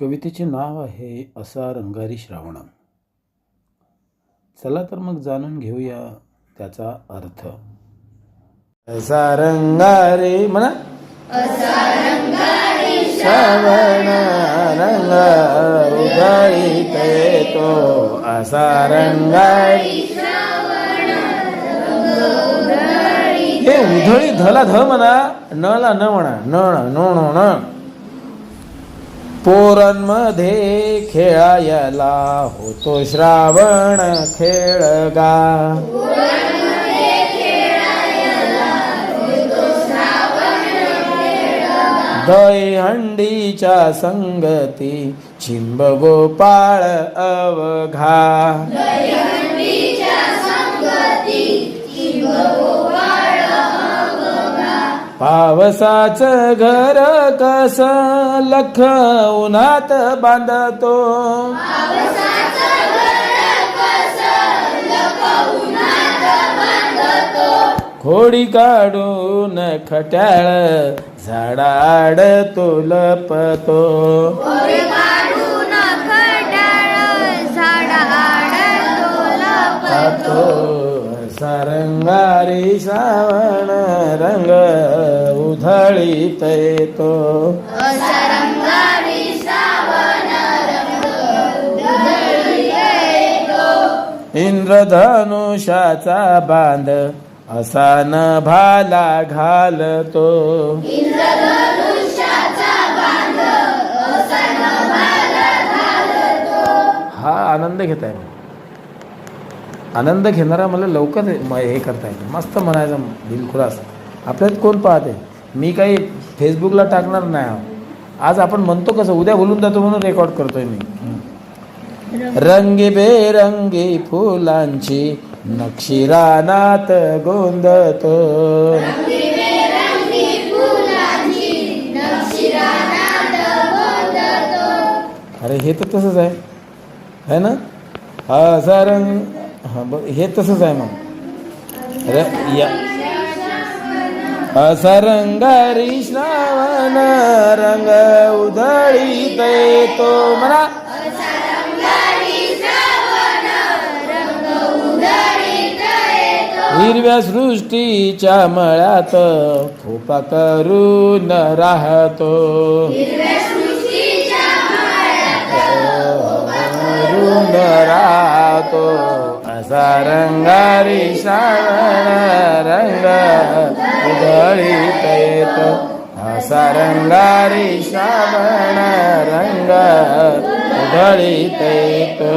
कवितेचे नाव आहे असा रंगारी श्रावण. चला तर मग जाणून घेऊया त्याचा अर्थ. असा रंगारी म्हणा. श्रावण रंग उधळीत येतो. असा रंगारी हे उधळी धला ध म्हणा. नला न म्हणा. न न न पोरांमध्ये खेळायला होतो श्रावण खेळगा. दहीहंडीच्या संगती चिंब गोपाळ अवघा. पावसाचं घर कस लख उन्हात बांधतो? खोडी काढून खट्याळ झाडाड तो लपतो तो सरंगारी श्रावण रंग उधळीत येतो. इंद्रधनुषाचा बांध असा न भाला घालतो. हा आनंद घेत आहे आनंद घेणारा मला लवकर म- हे करता येतं मस्त म्हणायचं बिलखुलास. आपल्यात कोण पाहते? मी काही फेसबुकला टाकणार नाही. आज आपण म्हणतो कसं उद्या बोलून जातो म्हणून रेकॉर्ड करतोय मी. हं. रंगीबेरंगी फुलांची नक्षी रानात गोंदतो. अरे हे तर तसंच आहे. है ना? हा असा रंग हा हे तसंच आहे मग. र या असा रंगारी श्रावण रंग उधळीत येतो. म्हणा. हिरव्या सृष्टीच्या मळ्यात फोपा करून राहतो. करून राहतो. असा रंगारी श्रावण रंग उधळीत येतो असा रंगारी श्रावण रंग उधळीत येतो